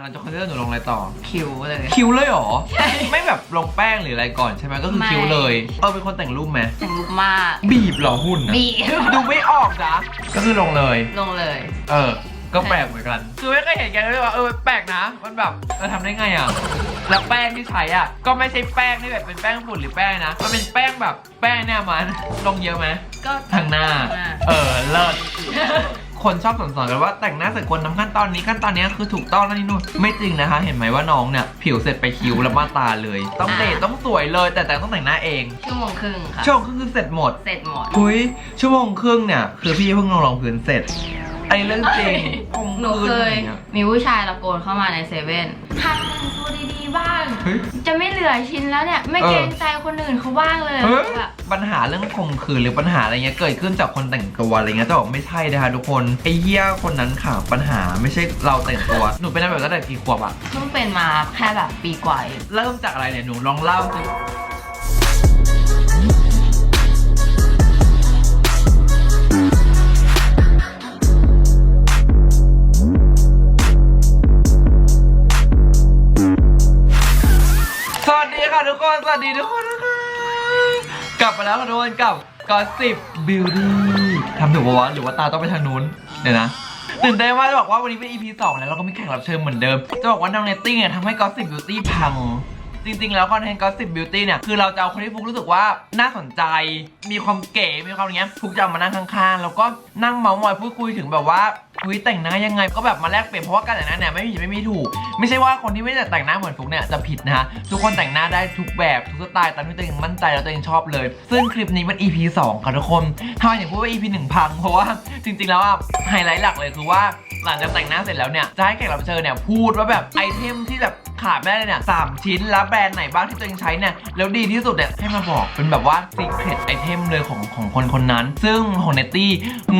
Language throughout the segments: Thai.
หลังจากคอนซีลเลอร์หนูลงอะไรต่อ คิวเลย คิ้วเลยเหรอ ใช่ ไม่แบบลงแป้งหรืออะไรก่อนใช่ไหมก็คือไม่ คิ้วเลยเออเป็นคนแต่งรูปไหมแต่งรูปมากบีบเหรอหุ่นอะบีบดูไม่ออกนะก็คือลงเลย ลงเลย เออ ก็แปลกเหมือนกัน คือไม่เคยเห็นกันเลยว่าเออแปลกนะ มันแบบเออทำได้ไงอะ แล้วแป้งที่ใช้อะ ก็ไม่ใช่แป้งที่แบบเป็นแป้งฝุ่นหรือแป้งนะ มันเป็นแป้งแบบแป้งเนี่ยมันลงเยอะไหมก็ ทางหน้า เออเลิศ คนชอบสอนๆกันว่าแต่งหน้าเสร็จควรทำขั้นตอนนี้ขั้นตอนนี้คือถูกต้องแล้วนี่นู่นไม่จริงนะคะ เห็นไหมว่าน้องเนี่ยผิวเสร็จไปคิ้วแล้วมาตาเลย ต้องเดทต้องสวยเลย แต่แต่ต้องแต่งหน้าเองชั่วโมงครึ่งค่ะช่วงครึ่งคือเสร็จหมดเสร็จหมดอุ้ยชั่วโมงครึ่งเนี่ยคือพี่เพิ่งลงรองพื้นเสร็จไอ้เรื่องจริงหนูเคยอางงี้มีผู้ชายตะโกนเข้ามาในเซเว่นหัดแต่งตัวดีๆ บ้าง เฮ้ย จะไม่เหลือชิ้นแล้วเนี่ย ไม่เออเกรงใจคนอื่นเขาบ้างเลยเฮ้ย แบบปัญหาเรื่องข่มขืนหรือปัญหาอะไรเงี้ยเกิดขึ้นจากคนแต่งตัวอะไรเงี้ยแต่บอกไม่ใช่นะคะทุกคนไอ้เหี้ยคนนั้นค่ะปัญหาไม่ใช่เราแต่งตัว หนูเป็นแบบตั้งแต่กี่ขวบอะเพิ่งเป็นมาแค่แบบปีกว่าเองเริ่มจากอะไรเนี่ยหนูลองเล่าสิ ค่ะทุกคน สวัสดีทุกคนนะคะกลับมาแล้วค่ะทุกคนกับกอสิบบิวตี้ทำถูกปะวะหรือว่าตาต้องไปทางนู้น เดี๋ยวนะตื่นเต้นมากจะบอกว่าวันนี้เป็น EP 2 แล้วเราก็มีแขกรับเชิญเหมือนเดิม จะบอกว่าน้องเนตตี้เนี่ยทำให้กอสิบบิวตี้พัง จริง ๆ แล้วคอนเทนต์ Gossip Beauty เนี่ยคือเราจะเอาคนที่ฟุกรู้สึกว่าน่าสนใจ มีความเก๋มีความอย่างเงี้ยฟุกจะเอามานั่งข้างๆ แล้วก็นั่งเมาส์มอยพูดคุยถึงแบบว่าคุยแต่งหน้ายังไงก็แบบมาแลกเปลี่ยนเพราะว่าการแต่งหน้าเนี่ยไม่มีผิดไม่มีถูก ไม่ใช่ว่าคนที่ไม่ได้แต่งหน้าเหมือนฟุกเนี่ยจะผิดนะฮะทุกคนแต่งหน้าได้ทุกแบบทุกสไตล์ตามที่ตัวเองมั่นใจแล้วตัวเองชอบเลย ซึ่งคลิปนี้มัน EP 2ค่ะทุกคนทำไมถึงพูดว่า EP 1พังเพราะว่าจริงๆแล้วอะไฮไลท์หลักเลยคือว่าหลังจากแต่งหน้าเสร็จแล้วเนี่ยจะให้แขกรับเชิญเนี่ยพูดว่าแบบไอเทมที่แบบ ขาดไม่ได้เลยเนี่ยสามชิ้นแล้วแบรนด์ไหนบ้างที่ตัวเองใช้เนี่ยแล้วดีที่สุดเนี่ยให้มาบอกเป็นแบบว่า secret ไอเทมเลยของของคนคนนั้น ซึ่งของเนตตี้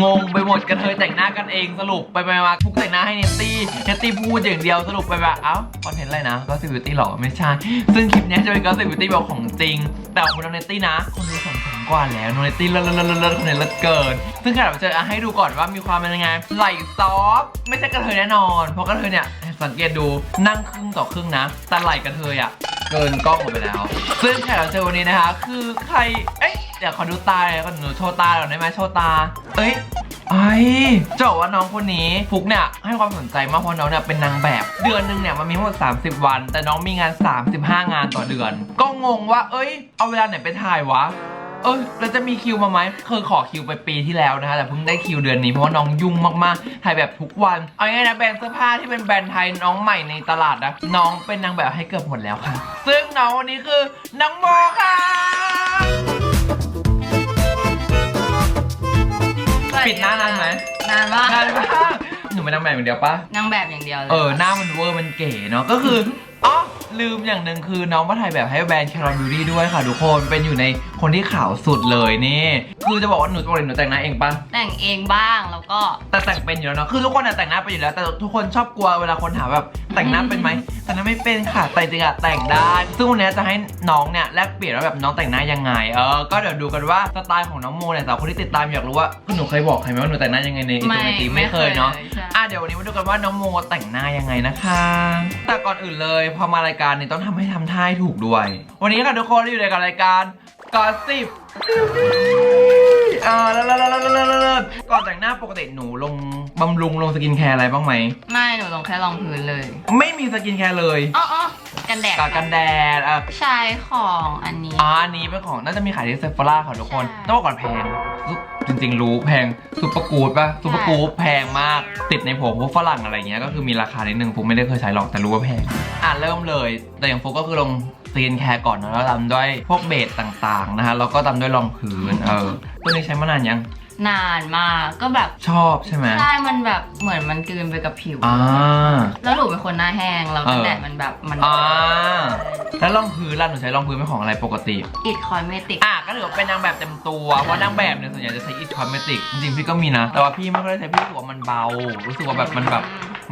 งงไปหมดกระเทยแต่งหน้ากันเองสรุปไปไปมาทุกแต่งหน้าให้เนตตี้เนตตี้พูดอย่างเดียวสรุปไปแบบเอ้าคอนเทนต์อะไรนะก็สิบิวตี้หรอไม่ใช่ ซึ่งคลิปนี้จะเป็นก็สิบิวตี้แบบของจริง แต่ของคุณเนตตี้นะคนดูสอง กว่าแล้วโนเนตตี้เลิศเลิศเลิศเลิศคนนี้เลิศเกิน ซึ่งขกรับเชิญอะให้ดูก่อนว่ามีความเป็นยังไง ไหลซอฟไม่ใช่กระเทยแน่นอน เพราะกระเทยเนี่ยสังเกตดูนั่งครึ่งต่อครึ่งนะ แต่ไหลกระเทยอะเกินกล้องออกไปแล้ว ซึ่งแขกรับเชิญวันนี้นะคะ คือใคร เอ๊ะเดี๋ยวขอดูตาเลยก่อนหนูโชว์ตาก่อนได้ไหมโชว์ตา เอ้ยไอ้จะบอกว่าน้องคนนี้ฟุกเนี่ยให้ความสนใจมากเพราะน้องเนี่ยเป็นนางแบบ เดือนหนึ่งเนี่ยมันมีทั้งหมด 30 วัน แต่น้องมีงาน 35 งานต่อเดือน ก็งงว่า เอ้ย เอาเวลาไหนไปถ่ายวะ เออแล้วจะมีคิวมาไหมเคยขอคิวไปปีที่แล้วนะคะ แต่เพิ่งได้คิวเดือนนี้เพราะว่าน้องยุ่งมากๆ ถ่ายแบบทุกวัน เอาง่ายๆนะแบรนด์เสื้อผ้าที่เป็นแบรนด์ไทยน้องใหม่ในตลาดนะ น้องเป็นนางแบบให้เกือบหมดแล้วค่ะ ซึ่งน้องวันนี้คือน้องโมค่ะปิดหน้านานไหมนานมากนานมากห นูเป็นนางแบบอย่างเดียวปะนางแบบอย่างเดียวเลยเออหน้ามันเวอร์มันเก๋เนาะก็คืออ๋อลืมอย่างหนึ่งคือน้องมาถ่ายแบบให้แบรนด์ Caron Beauty ด้วยค่ะทุกคนเป็นอยู่ในคนที่ขาวสุดเลยนี่ คือจะบอกว่าหนูปกติหนูแต่งหน้าเองปะแต่งเองบ้างแล้วก็ แต่แต่งเป็นอยู่แล้วเนาะคือทุกคนอะแต่งหน้าเป็นอยู่แล้ว แต่ทุกคนชอบกลัวเวลาคนถามแบบแต่งหน้าเป็นไหมแต่งหน้าไม่เป็นค่ะแต่จริงอะแต่งได้ซึ่งวันนี้จะให้น้องเนี่ยแลกเปลี่ยนว่าแบบน้องแต่งหน้ายังไงเออก็เดี๋ยวดูกันว่าสไตล์ของน้องโมเนี่ยสาวคนที่ติดตามอยากรู้ว่าคือหนูเคยบอกใครไหมว่าหนูแต่งหน้ายังไงในอินเทอร์เน็ตไม่เคยเนาะใช่อะเดี๋ยววันนี้มาดูกันว่าน้องโมแต่งหน้ายังไงนะคะ แต่ก่อนอื่นเลยพอมารายการนี้ต้องทำให้ทำท่าให้ถูกด้วย วันนี้ค่ะทุกคนอยู่ในกับรายการกอสิบ อ่าแล้วแล้วแล้วแล้วแล้วก่อนแต่งหน้าปกติหนูลง บำรุงลงสกินแคร์อะไรบ้างไหม ไม่หนูลงแค่รองพื้นเลยไม่มีสกินแคร์เลยอ๋ออ๋อกันแดดกากันแดดอะใช้ของอันนี้ อ่าอันนี้เป็นของน่าจะมีขายที่เซฟ h ร่าค่ะทุกคนใช่ ต้องบอกก่อนแพง จริงๆรู้แพงซูเปอร์กูดป่ะซูเปอร์กูดแพงมาก ติดในผมพวกฝรั่งอะไรเงี้ยก็คือมีราคานิดนึงฟุกไม่ได้เคยใช้หรอกแต่รู้ว่าแพง อะเริ่มเลย แต่อย่างฟุกก็คือลงสกินแคร์ก่อนนะแล้วตามด้วยพวกเบสต่างๆนะฮะแล้วก็ตามด้วยรองพื้นเออตัวนี้ใช้มานานยัง นานมากก็แบบชอบใช่ไหมใช่มันแบบเหมือนมันกลืนไปกับผิว อ่า แล้วหนูเป็นคนหน้าแห้งแล้วกันเออแดดมันแบบมันอ่า แล้วรองพื้นล่ะหนูใช้รองพื้นเป็นของอะไรปกติ อิดคอยเมติก อะก็ถือว่าเป็นนางแบบเต็มตัวเพราะนางแบบเนี่ยส่วนใหญ่จะใช้อิทคอมเมติกจริงๆพี่ก็มีนะ แต่ว่าพี่ไม่ค่อยได้ใช้พี่รู้สึกว่ามันเบา รู้สึกว่าแบบมันแบบ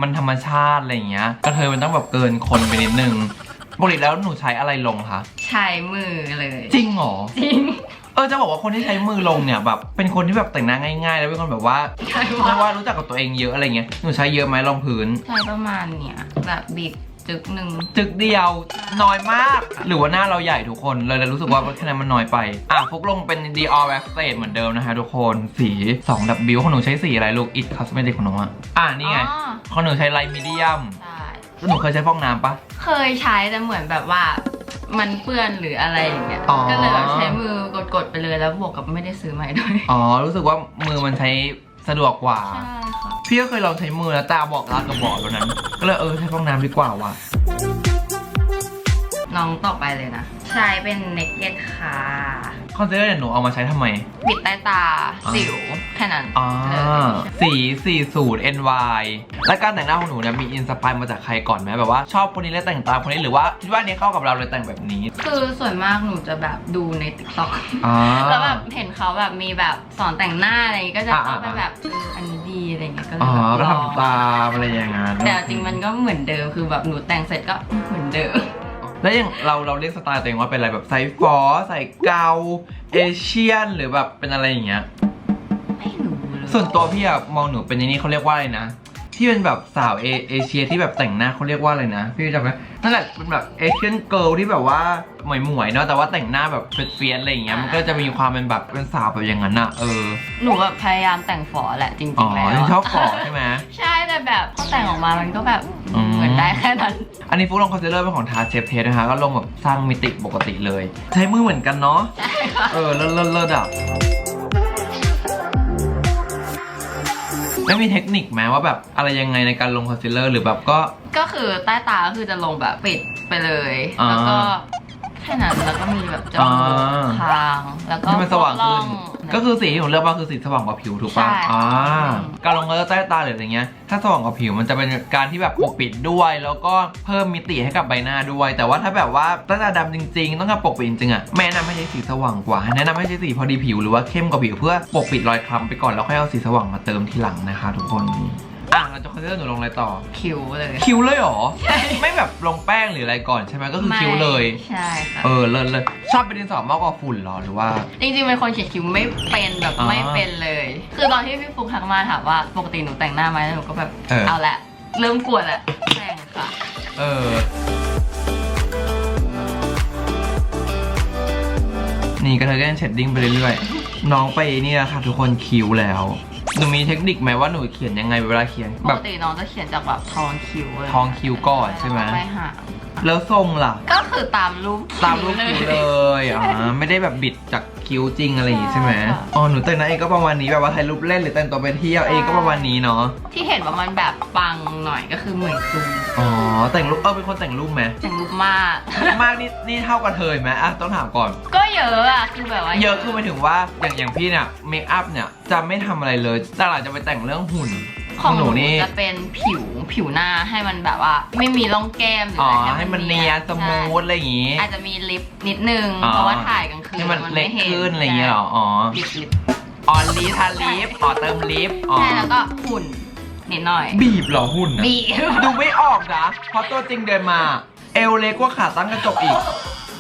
มันธรรมชาติอะไรอย่างเงี้ยกระเทยมันต้องแบบเกินคนไปนิดนึงปกติแล้วหนูใช้อะไรลงคะ ใช้มือเลย จริงเหรอ จริง เออจะบอกว่าคนที่ใช้มือลงเนี่ยแบบเป็นคนที่แบบแต่งหน้าง่ายๆ แล้วเป็นคนแบบว่าใช่ไม่ว่าว่ารู้จักกับตัวเองเยอะอะไรเงี้ยหนูใช้เยอะไหมรองพื้น ใช่ประมาณเนี้ยแบบบีบจึกหนึ่งจึกเดียวน้อยมาก หรือว่าหน้าเราใหญ่ทุกคนเลยเลยรู้สึกว่าแค่นั้นมันน้อยไป อะฟุกลงเป็น Dior Wax State เหมือนเดิมนะคะทุกคนสี 2W ของหนูใช้สีอะไรลูก It Cosmetic ของหนูอะอะนี่ไงอ๋อของหนูใช้ Light Medium ใช่แล้วหนูเคยใช้ฟองน้ำปะเคยใช้แต่เหมือนแบบว่า มันเปื้อนหรืออะไรอย่างเงี้ย อ๋อ ก็เลยแบบใช้มือกดๆไปเลยแล้วบวกกับไม่ได้ซื้อใหม่ด้วย อ๋อ รู้สึกว่ามือมันใช้สะดวกกว่า ใช่ค่ะ พี่ก็เคยลองใช้มือแล้วตาบอกรักกับบอกแล้วนั้น ก็เลยเออใช้ฟองน้ำดีกว่าว่ะ น้องต่อไปเลยนะ ใช้เป็นเนกเก็ตค่ะ คอนซีลเลอร์เนี่ยหนูเอามาใช้ทำไม ปิดใต้ตาอ๋อสิวแค่นั้นอ่าเลยสีสี่สูตร NY และการแต่งหน้าของหนูเนี่ยมีอินสปายมาจากใครก่อนไหมแบบว่าชอบคนนี้แล้วแต่งตามคนนี้หรือว่าคิดว่าอันนี้เข้ากับเราเลยแต่งแบบนี้คือส่วนมากหนูจะแบบดูในติ๊กต็อกอ่า แล้วแบบเห็นเขาแบบมีแบบสอนแต่งหน้าอะไรอย่างงี้ก็จะอ่า เข้าไปอ่าแบบเอออันนี้ดีอะไรอย่างเงี้ยก็เลอ๋ยอแบบก็ลองทำตามอะไรอย่างงั้นแต่จริงมันก็เหมือนเดิมคือแบบหนูแต่งเสร็จก็เหมือนเดิม แล้วอย่างเราเราเรียกสไตล์ตัวเองว่าเป็นอะไรแบบใส่ฟอใส่เกาเอเชียนหรือแบบเป็นอะไรอย่างเงี้ย ไม่รู้เลยส่วนตัวพี่อะมองหนูเป็นอย่างนี้เขาเรียกว่าอะไรนะ ที่เป็นแบบสาวเอเอเชียที่แบบแต่งหน้าเขาเรียกว่าอะไรนะ พี่จำไหมนั่นแหละเป็นแบบเอเชียนเกิลที่แบบว่าหมวยหมวยๆเนาะแต่ว่าแต่งหน้าแบบเฟียนๆอะไรอย่างเงี้ยมันก็จะมีความเป็นแบบเป็นสาวแบบอย่างนั้นอะเออหนูแบบพยายามแต่งฝอแหละจริอ๋องๆแล้วยังชอบขอใช่ไหมใช่แต่แบบพอแต่งออกมามันก็แบบอืมเหมือนได้แค่นั้น อันนี้ฟุกลงคอนซีลเลอร์เป็นของทาเชฟเทสนะคะก็ลงแบบสร้างมิติปกติเลย ใช้มือเหมือนกันเนาะใช่ค่ะเออเลิศเลิศเลิศอะ ไม่มีเทคนิคไหมว่าแบบอะไรยังไงในการลงคอนซีลเลอร์หรือแบบก็ ก็คือใต้ตาก็คือจะลงแบบปิดไปเลยอ่าแล้วก็ แค่นั้นแล้วก็มีแบบจมูกอ่าคาง แล้วก็ให้มันสว่างขึ้นร่องก็คือสีที่หนูเลือกมาคือสีสว่างกว่าผิวถูกป่ะใช่อ่าอืมการลงเลือใต้ตาหรืออะไรเงี้ย ถ้าสว่างกว่าผิวมันจะเป็นการที่แบบปกปิดด้วย แล้วก็เพิ่มมิติให้กับใบหน้าด้วย แต่ว่าถ้าแบบว่าใต้ตาดำจริง ๆ ต้องการปกปิดจริงๆอะแม่แนะนำให้ใช้สีสว่างกว่า แนะนำให้ใช้สีพอดีผิวหรือว่าเข้มกว่าผิวเพื่อปกปิดรอยคล้ำไปก่อนแล้วค่อยเอาสีสว่างมาเติมทีหลังนะคะ ทุกคน อะเราจะคอนซีลเลอร์หนูลงอะไรต่อ คิ้วเลย คิ้วเลยเหรอ ใช่ ไม่แบบลงแป้งหรืออะไรก่อนใช่ไหมก็คือคิ้วเลยใช่ค่ะ เออเลิศเลยชอบเป็นดินสอมากกว่าฝุ่นเหรอหรือว่า จริงๆเป็นคนเขียนคิ้วไม่เป็นแบบอ่าไม่เป็นเลย คือตอนที่พี่ฟุกทักมาถามว่าปกติหนูแต่งหน้าไหมแล้วหนูก็แบบเออ เอาละเริ่มกลัวแล้วแต่งค่ะ เออ นี่ก็เธอก็ยังเชดดิ้งไปเรื่อยๆ น้องไปนี่แหละค่ะ ทุกคนคิ้วแล้ว หนูมีเทคนิคไหมว่าหนูเขียนยังไงเวลาเขียนปแบกบ ติน้องจะเขียนจากแบบทองคิ้วเลยทองคิ้วก่อนใช่ไหม ไปหางแล้วทรงล่ะ ก็คือตามรูปตามรูปคิ้วเลยอ่าไม่ได้แบบบิดจาก คิ้วจริงอะไรอย่างงี้ใช่ไหมอ๋อหนูแต่งหน้าเองก็ประมาณนี้แบบว่าถ่ายรูปเล่นหรือแต่งตัวไปเที่ยวเองก็ประมาณนี้เนาะที่เห็นว่ามันแบบปังหน่อยก็คือเหมือนซูมอ๋อแต่งรูปเออเป็นคนแต่งรูปไหมแต่งรูปมาก มากนี่นี่เท่ากับเธอไหมอะต้องถามก่อน ก็เยอะอะคือแบบว่าเยอะคือหมายถึงว่าอย่างอย่างพี่เนี่ยเมคอัพเนี่ยจะไม่ทำอะไรเลยแต่หลังจะไปแต่งเรื่องหุ่น ของหนูนี่จะเป็นผิวผิวหน้าให้มันแบบว่า ไม่มีร่องแก้มหรืออ๋ออะไรให้มันเนียนสมูทอะไรอย่างงี้ใช่อาจจะมีลิปนิดนึงอ๋อเพราะว่าถ่ายกลางคืนให้มันเล็กไห็ขึ้นอะไรอย่างเงี้ยเหรออ๋อลิปลิปอ๋อลิปทาลิปอ๋อเติมลิปอ๋อใช่แล้วก็หุ่นนิดหน่อย บีบเหรอหุ่นอะบีดูไม่ออกนะเพราะตัวจริงเดินมา เอวเล็กกว่าขาตั้งกระจกอีก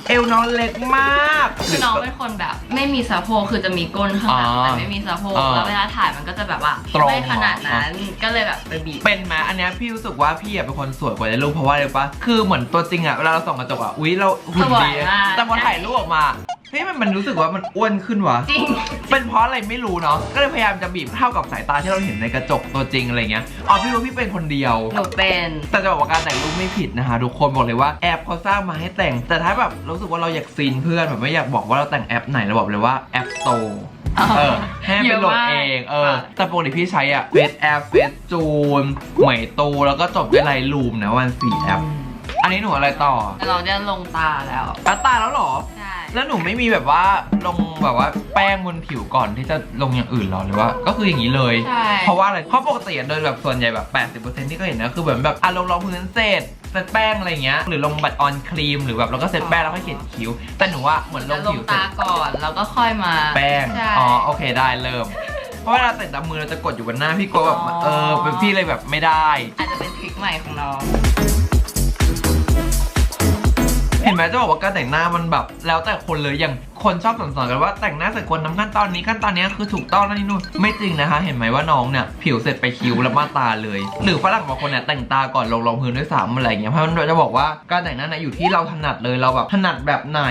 เอวน้องเล็กมากคือน้องเป็นคนแบบ ไม่มีสะโพกคือจะมีก้นข้างหลังอ๋อแต่ไม่มีสะโพกอ๋อแล้วเวลาถ่ายมันก็จะแบบว่าตรงไม่ขนาดเหรอนั้นก็เลยแบบไปบีบเป็นไหมอันเนี้ยพี่รู้สึกว่าพี่อะเป็นคนสวยกว่าในรูปเพราะว่าอะไรปะคือเหมือนตัวจริงอะเวลาเราส่องกระจกอะอุ๊ยเราหุ่นสวดียมากแต่พอถ่ายรูปออกมาเฮ้ยมันมันรู้สึกว่ามันอ้วนขึ้นวะจริง เป็นเพราะอะไรไม่รู้เนาะก็เลยพยายามจะบีบเท่ากับสายตาที่เราเห็นในกระจกตัวจริงอะไรเงี้ยอ๋อพี่รู้พี่เป็นคนเดียว หนูเป็น แต่จะบอกว่าการแต่งรูปไม่ผิดนะคะทุกคนบอกเลยว่าแอปเขาสร้างมาให้แต่ง แต่ถ้าแบบรู้สึกว่าเราอยากซีนเพื่อนแบบไม่อยากบอกว่าเราแต่งแอปไหนเราบอกเลยว่าแอปโตเออให้ไปโหลดเองเออ แต่ปกติพี่ใช้อะเฟซแอปเฟซจูนหมวยตูแล้วก็จบด้วยไลน์ลูมนะวันสี่แอป อันนี้หนูอะไรต่อแต่เราจะลงตาแล้วอัตตาแล้วเหรอใช่ แล้วหนูไม่มีแบบว่าลงแบบว่าแป้งบนผิวก่อนที่จะลงอย่างอื่นหรอหรือว่า ก็คืออย่างนี้เลย ใช่ เพราะว่าอะไรเพราะปกติอะโดยแบบส่วนใหญ่แบบ 80%ที่ก็เห็นนะคือเหมือนแบบอะลงรองพื้นเสร็จเซตแป้งอะไรเงี้ยหรือลงบัตรออนครีมหรือแบบเราก็เซตแป้งแล้วก็เขียนคิ้ว แต่หนูว่าเหมือนลจะงลงผิวเสร็ตาจก่อนแล้วก็ค่อยมาแป้งใช่ อ๋อโอเคได้เริ่ม เพราะเวลาแต่งตามมือเราจะกดอยู่บนหน้าพี่กลัวแบบอ๋อ เออเป็นพี่เลยแบบไม่ได้ อาจจะเป็นทริคใหม่ของน้องเห็นไหมจะบอกว่าการแต่งหน้ามันแบบ แล้วแต่คนเลยอย่างคนชอบสอนๆกันว่าแต่งหน้าเสร็จควรทำขั้นตอนนี้ขั้นตอนนี้คือถูกต้องนะนี่นู่นไม่จริงนะคะ เห็นไหมว่าน้องเนี่ยผิวเสร็จไปคิ้วแล้วมาตาเลย หรือฝรั่งบางคนเนี่ยแต่งตาก่อนลงรองพื้นด้วยซ้ำอะไรอย่างเงี้ยเพราะมันจะบอกว่าการแต่งหน้าเนี่ยอยู่ที่เราถนัดเลยเราแบบถนัดแบบไหน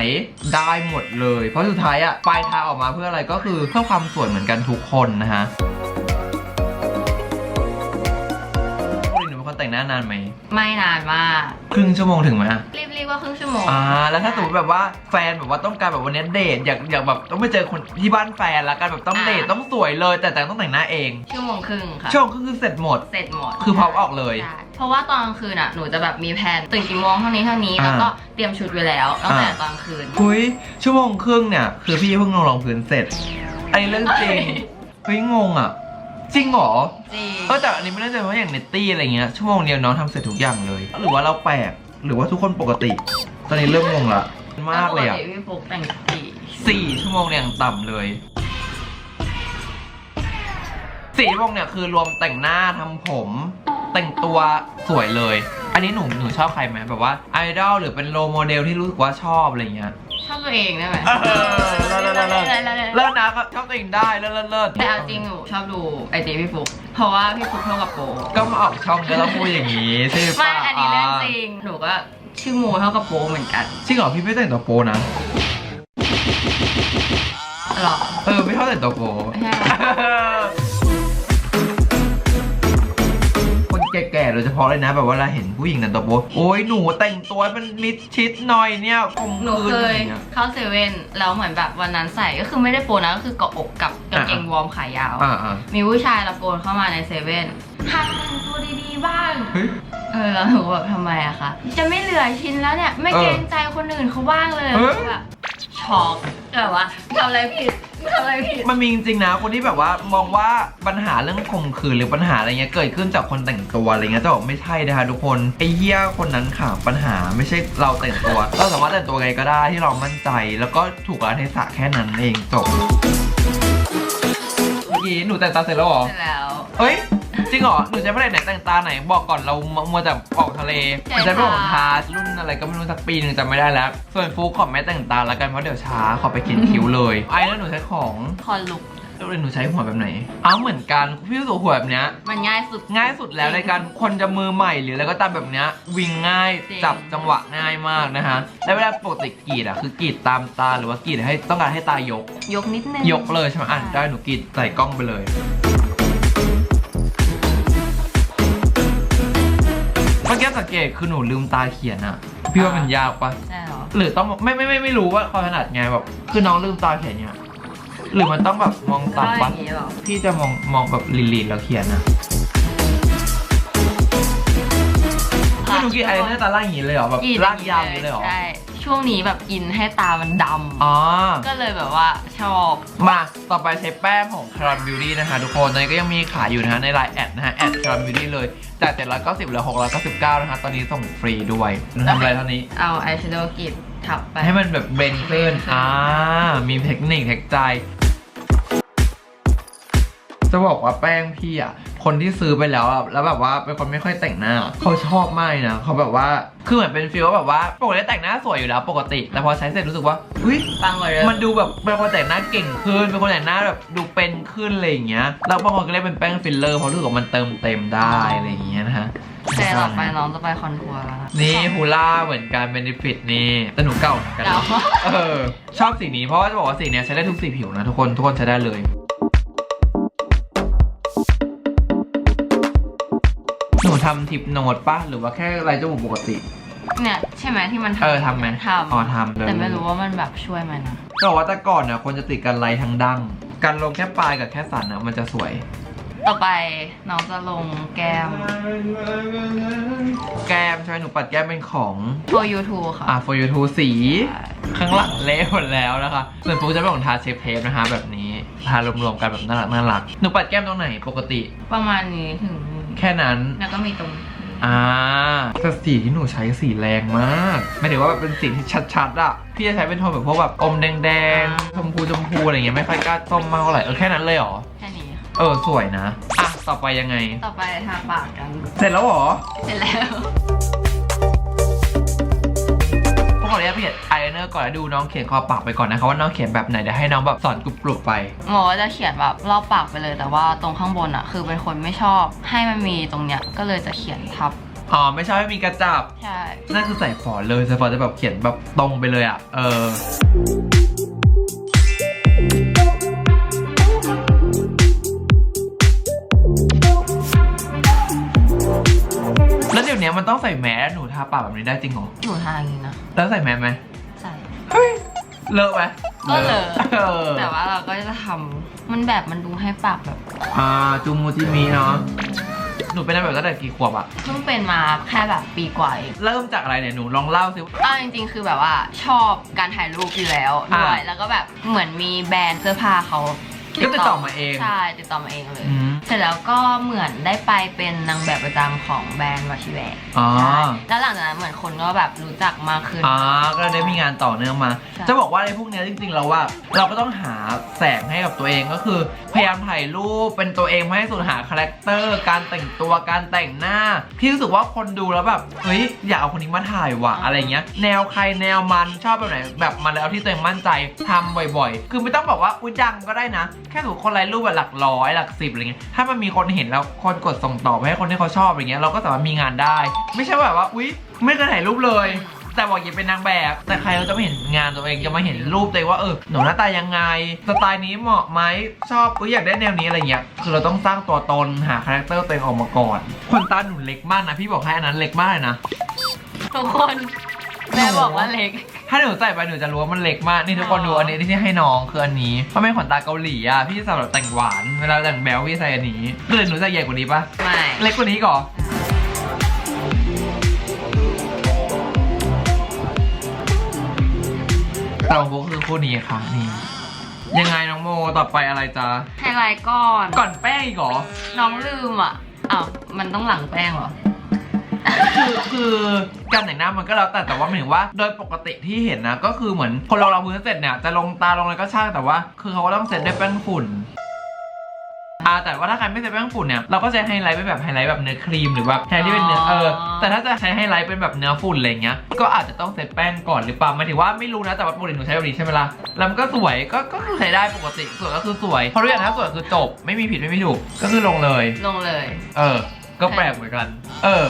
ได้หมดเลย เพราะสุดท้ายอะปลายทางออกมาเพื่ออะไรก็คือเพื่อความสวยเหมือนกันทุกคนนะฮะ หนูเป็นคนแต่งหน้านานไหมไม่นานมากครึ่งชั่วโมงถึงไหมอะรีบๆว่าครึ่งชั่วโมงอ่าแล้วถ้าสมมติแบบว่าแฟนแบบว่าต้องการแบบวันนี้เดทอยากอยากแบบต้องไปเจอคนที่บ้านแฟนแล้วกันแบบต้องเดทต้องสวยเลย แต่แต่ต้องแต่งหน้าเองชั่วโมงครึ่งค่ะช่วงก็คือเสร็จหมด เสร็จหมดคือพร้อมออกเลย ใช่เพราะว่าตอนกลางคืนอะหนูจะแบบมีแผนตื่นกี่โมงเท่านี้เท่านี้อ่าแล้วก็เตรียมชุดไว้แล้วตั้งแต่อ่าตอนกลางคืน คุยชั่วโมงครึ่งเนี่ยคือพี่เพิ่งลงรองพื้นเสร็จอันนี้เรื่องจริงเฮ้ยเฮ้ยงงอะ จริงเหรอจริงเออแต่อันนี้ไม่แน่ใจว่าอย่างเนตตี้อะไรเงี้ยชั่วโมงเดียวน้องทำเสร็จทุกอย่างเลย หรือว่าเราแปลกหรือว่าทุกคนปกติ ตอนนี้เริ่มงงละมากเลยอะปติพี่ฟุกแต่งสี่สี่ชั่วโมงเนี่ยอย่างต่ำเลยสี่ชั่วโมงเนี่ยคือรวมแต่งหน้าทำผม แต่งตัวสวยเลย อันนี้หนูหนูชอบใครไหมแบบว่าไอดอลหรือเป็นโรโมเดลที่รู้สึกว่าชอบอะไรเงี้ย ชอบตัวเองได้ไหมเออเลิศเลิศเลิศเลิศเลิศนะก็ชอบตัวเองได้เลิศเลิศเลิศแต่เอาจริงหนูชอบดูไอจีพี่ฟุกเพราะว่าพี่ฟุกเท่ากับโปก็มาออกช่องก็ต้องพูดอย่างนี้ใช่ไม่ปะอันนี้เรื่องจริงหนูก็ชื่อโมเท่ากับโปเหมือนกันจริงเหรอพี่ไม่แต่งตัวโปนะหรอเออไม่ชอบแต่งตัวโปไม่ใช่ แก่ๆโดยเฉพาะเลยนะ แบบว่าเราเห็นผู้หญิงแต่งตัวโปโอ้ยหนูแต่งตัวเป็นมิดชิดหน่อยเนี่ยคมหนูคืนเคอะไรยเงี้ยเข้าเซเว่นแล้วเหมือนแบบวันนั้นใส่ก็คือไม่ได้โปนะก็คือเกาะอกกับกางเกงอะวอร์มขายาวอ่าอ่ามีผู้ชายตะโกนเข้ามาในเซเว่นหัดแต่งตัวดีๆบ้างเฮ้ยเออแล้วหนูก็แบบทำไมอะคะจะไม่เหลือชิ้นแล้วเนี่ย ไม่เออเกรงใจคนอื่นเขาบ้างเลยเออแบบ ช็อกแบบว่าทำอะไรผิดทำอะไรผิด มันมีจริงๆนะคนที่แบบว่ามองว่าปัญหาเรื่องข่มขืนหรือปัญหาอะไรเงี้ยเกิดขึ้นจากคนแต่งตัวอะไรเงี้ยจะบอกไม่ใช่นะคะทุกคนไอ้เหี้ยคนนั้นค่ะปัญหาไม่ใช่เราแต่งตัว เราสามารถแต่งตัวไงก็ได้ที่เรามั่นใจ แล้วก็ถูกกาลเทศะแค่นั้นเองจบเมื่อกี้หนูแต่งตาเสร็จแล้วเหรอเสร็จแล้วเฮ้ย จริงเหรอหนูใช้ประเด็นไหนแต่งตาไหนบอกก่อนเรามัวแต่ออกทะเลหนูใช้ประเด็นของทารุ่นอะไรก็ไม่รู้สักปีหนึ่งจำไม่ได้แล้ว ส่วนฟุกขอไม่แต่งตาแล้วกันเพราะเดี๋ยวช้าขอไปเขียนคิ้วเลยไอ้แล้วหนูใช้ของคอนลุกแล้วหนูใช้หัวแบบไหนอ้าวเหมือนกันพี่รู้สึกหัวแบบเนี้ยมันง่ายสุดง่ายสุดแล้วในการคนจะมือใหม่หรืออะไรก็ตามแบบเนี้ยวิ่งง่ายจริง จับจังหวะง่ายมากนะฮะแล้วเวลาปกติกรีดอะคือกรีดตามตาหรือว่ากรีดให้ต้องการให้ตายก ยกนิดนึง ยกเลยใช่ไหมอะได้หนูกรีดใส่กล้องไปเลย มื่อกี้สังเกตคือหนูลืมตาเขียนอะพี่ว่ามันยากปะใช่เหรอหรือต้องไม่ไม่ไม่ไม่รู้ว่าเขาถนัดไงแบบคือน้องลืมตาเขียนเนี่ยหรือมันต้องแบบมองก็อต่ำปะย่างนี้เหรอพี่จะมองมองแบบลีนๆแล้วเขียนอะคือหนูกรีดอะไรเนอร์ตาล่างอย่างนี้เลยเหรอแบบกรีดลากยาวอย่างนี้เลยเหรอ ใช่ ช่วงนี้แบบอินให้ตามันดอ๋อำก็เลยแบบว่าชอบมาต่อไปใช้แป้งของคาร์บิวตี้นะคะทุกคนตอนนี้ก็ยังมีขายอยู่นะฮะในไลน์แอดนะฮะแอดคาร์บิวตี้เลยจาก790เหลือ699นะคะตอนนี้ส่งฟรีด้วยทำอะไรเท่านี้ เอาอายแชโดว์กรีดทับไป ให้มันแบบเบนขึ้น อ่า มีเทคนิคเทคใจ จะบอกว่าแป้งพี่อะ คนที่ซื้อไปแล้วอะแล้วแบบว่าเป็นคนไม่ค่อยแต่งหน้า เขาชอบมากเลยนะเขาแบบว่าคือเหมือนเป็นฟีลว่าแบบว่าปกติแต่งหน้าสวยอยู่แล้วปกติ แต่พอใช้เสร็จรู้สึกว่าอุ้ยปังกว่าเดิมมันดูแบบเป็นคนแต่งหน้าเก่งขึ้นเป็นคนแต่งหน้าแบบดูเป็นขึ้นอะไรอย่างเงี้ยแล้วบางคนก็เรียกเป็นแป้งฟิลเลอร์เพราะรู้สึกว่ามันเติมเต็มได้อะไรอย่างเงี้ยนะฮะแต่ต่อไปน้องจะไปคอนทัวร์แล้วนะนี่ฮูล่าเหมือนกันเบนฟิตนี่แต่หนูเก่าเหมือนกันเก่าเออชอบสีนี้เพราะว่าจะบอกว่าสีเนี้ยใช้ได้ทุกสีผิวนะทุกคนทุกคนใช้ได้เลย หนูทำทิปโนดปะหรือว่าแค่ไรจมูกปกติ เนี่ยใช่ไหมที่มันเออทำไหมทอ๋อำทำเลยแต่ไม่รู้ว่ามันแบบช่วยไหมนะจะบอกว่าแต่ก่อนเนี่ยคนจะติดกันไรทั้งดั้งการลงแค่ปลายกับแค่สันนะมันจะสวย ต่อไปน้องจะลงแก้ม แก้มใช่ไหมหนูปัดแก้มเป็นของ for you too ค่ะ อ่า for you to สี ข้างหลังเละหมดแล้วนะคะ ส่วนฟูจะเป็นของทาเชฟเทปนะคะ แบบนี้ ทารวมๆกันแบบน่ารักน่ารัก หนูปัดแก้มตรงไหนปกติ ประมาณนี้ถึง แค่นั้น แล้วก็มีตรงอ่าแต่สีที่หนูใช้สีแรงมากไม่ถือว่าแบบเป็นสีที่ชัดๆอะพี่จะใช้เป็นโทนแบบพวกแบบอมแดงๆชมพูชมพูอะไรเงี้ยไม่ค่อยกล้าส้มมากเท่าไหร่เออแค่นั้นเลยเหรอแค่นี้ค่ะเออสวยนะอะต่อไปยังไง ต่อไปทาปากกัน เสร็จแล้วเหรอ เสร็จแล้วพวก ขออนุญาตเปลี่ยนไอายเนอร์ก่อนแล้วดูน้องเขียนคอปากไปก่อนนะคะว่าน้องเขียนแบบไหนเดี๋ยวให้น้องแบบสอนกรุบๆไป หมอจะเขียนแบบรอบปากไปเลย แต่ว่าตรงข้างบนอะคือเป็นคนไม่ชอบ ให้มันมีตรงเนี้ยก็เลยจะเขียนทับอ๋อไม่ชอบให้มีกระจับใช่นั่นคือใส่ฟอนต์เลยใส่ฟอนต์จะแบบเขียนแบบตรงไปเลยอะเออ มันต้องใส่แมสหนูทาปากแบบนี้ได้จริงเหรอ หนูทาอย่างนี้นะแล้วใส่แมสไหมใช่เฮ้ยเลอะไหมก็เลอะ เออแต่ว่าเราก็จะทำมันแบบมันดูให้ปากแบบอ่าจูมูจิมีเนาะหนูเป็นแบบตั้งแต่กี่ขวบอะเพิ่งเป็นมาแค่แบบปีกว่าเอง เริ่มจากอะไรเนี่ยหนูลองเล่าสิเอาจริงๆ คือแบบว่าชอบการถ่ายรูปอยู่แล้วด้วยอ่าแล้วก็แบบเหมือนมีแบรนด์เสื้อผ้าเขาก็ติดต่อมาเอง ใช่ติดต่อมาเองเลย อืม เสร็จแล้วก็เหมือนได้ไปเป็นนางแบบประจำของแบรนด์วาชิแวร์อ๋อ ใช่แล้วหลังจากนั้นเหมือนคนก็แบบรู้จักมากขึ้น อ่าก็ได้มีงานต่อเนื่องมา ใช่ จะบอกว่าในพวกเนี้ยจริงๆแล้วว่า เราก็ต้องหาแสงให้กับตัวเองก็คือ พยายามถ่ายรูปเป็นตัวเองไม่ให้สูญหาคาแรคเตอร์ การแต่งตัวการแต่งหน้าที่รู้สึกว่าคนดูแล้วแบบเฮ้ยอยากเอาคนนี้มาถ่ายว่ะอะไรเงี้ย แนวใครแนวมันชอบแบบไหนแบบมันแล้วที่ตัวเองมั่นใจทำบ่อยๆ คือไม่ต้องบอกว่าอุ้ยดังก็ได้นะ แค่ถูกคนไลค์รูปแบบหลักร้อยหลักสิบอะไรเงี้ยถ้ามันมีคนเห็นแล้วคนกดส่งต่อไปให้คนที่เขาชอบอะไรเงี้ยเราก็สามารถมีงานได้ ไม่ใช่แบบว่าอุ้ยไม่เคยถ่ายรูปเลย แต่บอกอย่าเป็นนางแบบ แต่ใครเขาจะไม่เห็นงานตัวเองจะมาเห็นรูปตัวเองว่าเออหนูหน้าตายังไงสไตล์นี้เหมาะไหมชอบอุ้ยอยากได้แนวนี้อะไรเงี้ยคือเราต้องสร้างตัวตนหาคาแรคเตอร์ตัวเองออกมาก่อนขนตาหนูเล็กมากนะพี่บอกให้อันนั้นเล็กมากเลยนะทุกคน แม่บอกว่าเล็ก ถ้าหนูใส่ไปหนูจะรู้ว่ามันเล็กมาก นี่ทุกคนดูอันนี้ที่ให้น้องคืออันนี้เพราะเป็นขนตาเกาหลีอะพี่สำหรับแต่งหวาน เวลาแต่งแบลพี่ใส่อันนี้คือหนูใส่ใหญ่กว่านี้ปะไม่ เล็กกว่านี้ก่อนแต่ของโบคือคู่นี้ค่ะนี่ยังไงน้องโมต่อไปอะไรจ๊ะไฮไลท์ก่อน ก่อนแป้งอีกเหรอ น้องลืมอะอ้าวมันต้องหลังแป้งเหรอ คือคือการแต่งหน้ามันก็แล้วแต่แต่ว่าหมายถึงว่า โดยปกติที่เห็นนะ ก็คือเหมือนคนเราเราพื้นเสร็จเนี่ยจะลงตาลงอะไรก็ช่างแต่ว่า คือเขาก็ต้องเสร็จด้วยแป้งฝุ่นอ่าแต่ว่าถ้าใครไม่ใช้แป้งฝุ่นเนี่ยเราก็จะไฮไลท์เป็นแบบไฮไลท์แบบเนื้อครีมหรือแบบแทนที่เป็นเนื้อเออแต่ถ้าจะใช้ไฮไลท์เป็นแบบเนื้อฝุ่นอะไรเงี้ยก็อาจจะต้องเซตแป้งก่อนหรือเปล่าหมายถึงว่าไม่รู้นะแต่ว่าปกติหนูใช้แบบนี้ใช่ไหมล่ะแล้วมันก็สวยก็ก็คือใช้ได้ปกติสวยก็คือสวยเพราะรู้อย่างถ้าสวยคือจบไม่มีผิดไม่มีถูกก็คือลงเลย ลงเลย เออ ก็แปลกเหมือนกัน เออ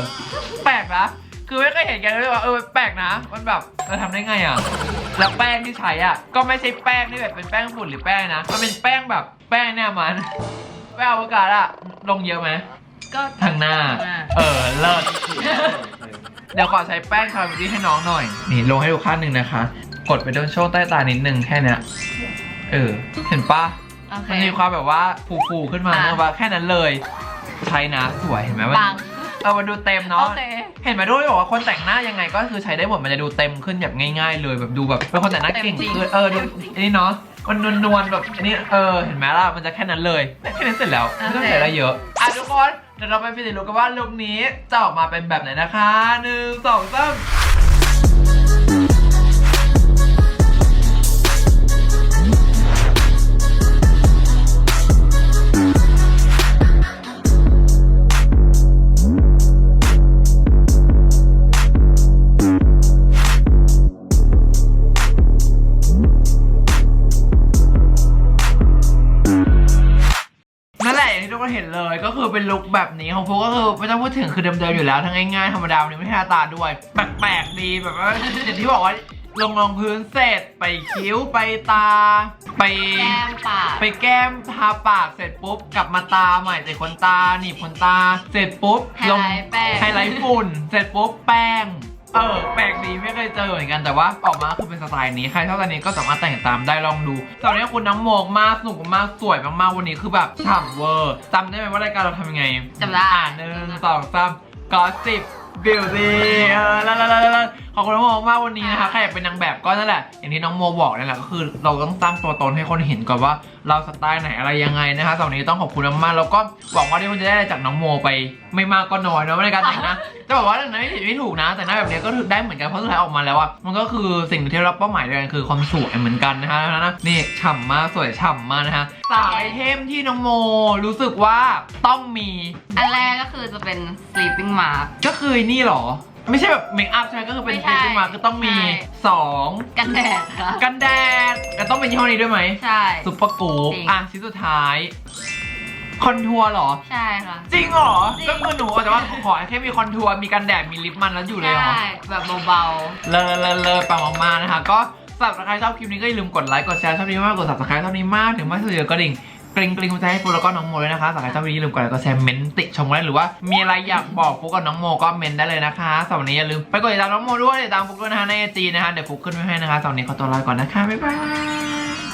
แปลกนะ คือไม่เคยเห็นกันเลยว่าเออแปลกนะ มันแบบเออทำได้ไงอะ แล้วแป้งที่ใช้อะ ก็ไม่ใช่แป้งที่แบบเป็นแป้งฝุ่นหรือแป้งนะ มันเป็นแป้งแบบแป้งเนี่ยมัน แป้งอวกาศอะลงเยอะไหม ก็ทางหน้าทางหน้า เออ เลิศ เดี๋ยวขอใช้แป้งคาราเมลลี่ให้น้องหน่อย นี่ลงให้ดูข้างหนึ่งนะคะ กดไปโดนช่วงใต้ตานิดนึงแค่เนี้ย เออ เห็นปะโอเคมันมีความแบบว่าฟูๆขึ้นมาอะเนอะว่าแค่นั้นเลย ใช้นะสวยเห็นไหมมันปัง เออมันดูเต็มโอเนาะ เค เห็นไหมด้วยบอกว่าคนแต่งหน้ายังไงก็คือใช้ได้หมดมันจะดูเต็มขึ้นแบบง่ายๆ เลยแบบดูแบบเป็นคนแต่งหน้าเก่งเต็มจริง ขึ้นเออดูอันนี้เนาะมันนวลๆแบบอันนี้เออเห็นไหมล่ะมันจะแค่นั้นเลยแค่นั้นเสร็จแล้วไม่ต้องใส่อะไรเยอะอะทุกคนเดี๋ยวเราไปพิจารณากันว่าลุคนี้จะออกมาเป็นแบบไหนนะคะหนึ่งสองสาม ของพวกก็คือไม่ต้องพูดถึงคือเดิมๆอยู่แล้วทั้งง่ายๆธรรมดาวันนี้ไม่ทาตาด้วยแปลกๆดีแบบว่าอย่างที่บอกว่าลงรองพื้นเสร็จไปคิ้วไปตา ไปแก้มปากไปแก้มทาปากเสร็จปุ๊บกลับมาตาใหม่ใส่ขนตาหนีบขนตา เสร็จปุ๊บไฮไลท์แป้ง ไฮไลท์ฝุ่น เสร็จปุ๊บแป้ง เออแปลกดีไม่เคยเจอเหมือนกันแต่ว่าออกมาคือเป็นสไตล์นี้ใครชอบสไตล์นี้ก็สามารถแต่งตามได้ลองดูตอนนี้คุณน้ำโมกมากสนุกมากสวยมากๆวันนี้คือแบบฉ่ำเวอร์จำได้ไหมว่ารายการเราทำยังไงจำได้อ่านหนึ่งสองสามก็สิบบิวตี้เออแล้วแล้วแล้ว ขอบคุณน้องโมมากวันนี้นะคะใครอยากเป็นนางแบบก็นั่นแหละ อย่างที่น้องโมบอกนั่นแหละก็คือ เราต้องสร้างตัวตนให้คนเห็นก่อนว่า เราสไตล์ไหนอะไรยังไงนะคะสำหรับวันนี้ต้องขอบคุณมากๆแล้วก็หวังว่าที่คุณจะได้อะไรจากน้องโมไป ไม่มากก็น้อยเนอะในการแต่งหน้าจะบอกว่าแต่งหน้าไม่ผิดไม่ถูกนะ แต่หน้าแบบนี้ก็ถือได้เหมือนกันเพราะสุดท้ายออกมาแล้วอะมันก็คือสิ่งที่เราเป้าหมายเดียวกันคือความสวยเหมือนกันนะคะแล้วนะนี่ฉ่ำมากสวยฉ่ำมากนะคะสามไอเทมที่น้องโมรู้สึกว่าต้องมีอันแรกก็คือจะเป็น sleeping mask ก็คือนี่เหรอ ไม่ใช่แบบเมคอัพใช่ไหมก็คือเป็นไม่เทใช่ปขึ้นมาก็ต้องมี ใช่สองกันแดดค่ะ กันแดดแล้วต้องเป็นยี่ห้อนี้ด้วยไหมใช่ ซุปเปอร์กู๊ปจริง อะชิ้นสุดท้าย คอนทัวร์เหรอ ใช่ค่ะ จริงเหรอ จริง ก็คือหนูแต่ว่าขอแค่มีคอนทัวร์มีกันแดดมีลิปมันแล้วอยู่เลยเหรอ ใช่ แบบเบา เลอเลอเลอปังมากๆนะคะ ก็สำหรับใครชอบคลิปนี้ก็อย่าลืมกดไลค์ กดแชร์ชอบนี้มาก กด subscribe ชอบนี้มาก ถึงมากที่สุดก็ดิ่ง กริงกริงใจให้ฟูแล้วก็น้องโมด้วยนะคะสำหรับเจ้ามินี้อย่าลืมกดไลค์กดแชร์เมนต์ติชมกันได้หรือว่ามีอะไรอยากบอกฟุกกับน้องโมก็เมนต์ได้เลยนะคะสำหรับวันนี้อย่าลืมไปกดติดตามน้องโมด้วยติดตามฟุกด้วยนะคะในไอจีนะคะเดี๋ยวฟุกขึ้นไว้ให้นะคะสำหรับวันนี้ขอตัวลาไปก่อนนะคะบ๊ายบาย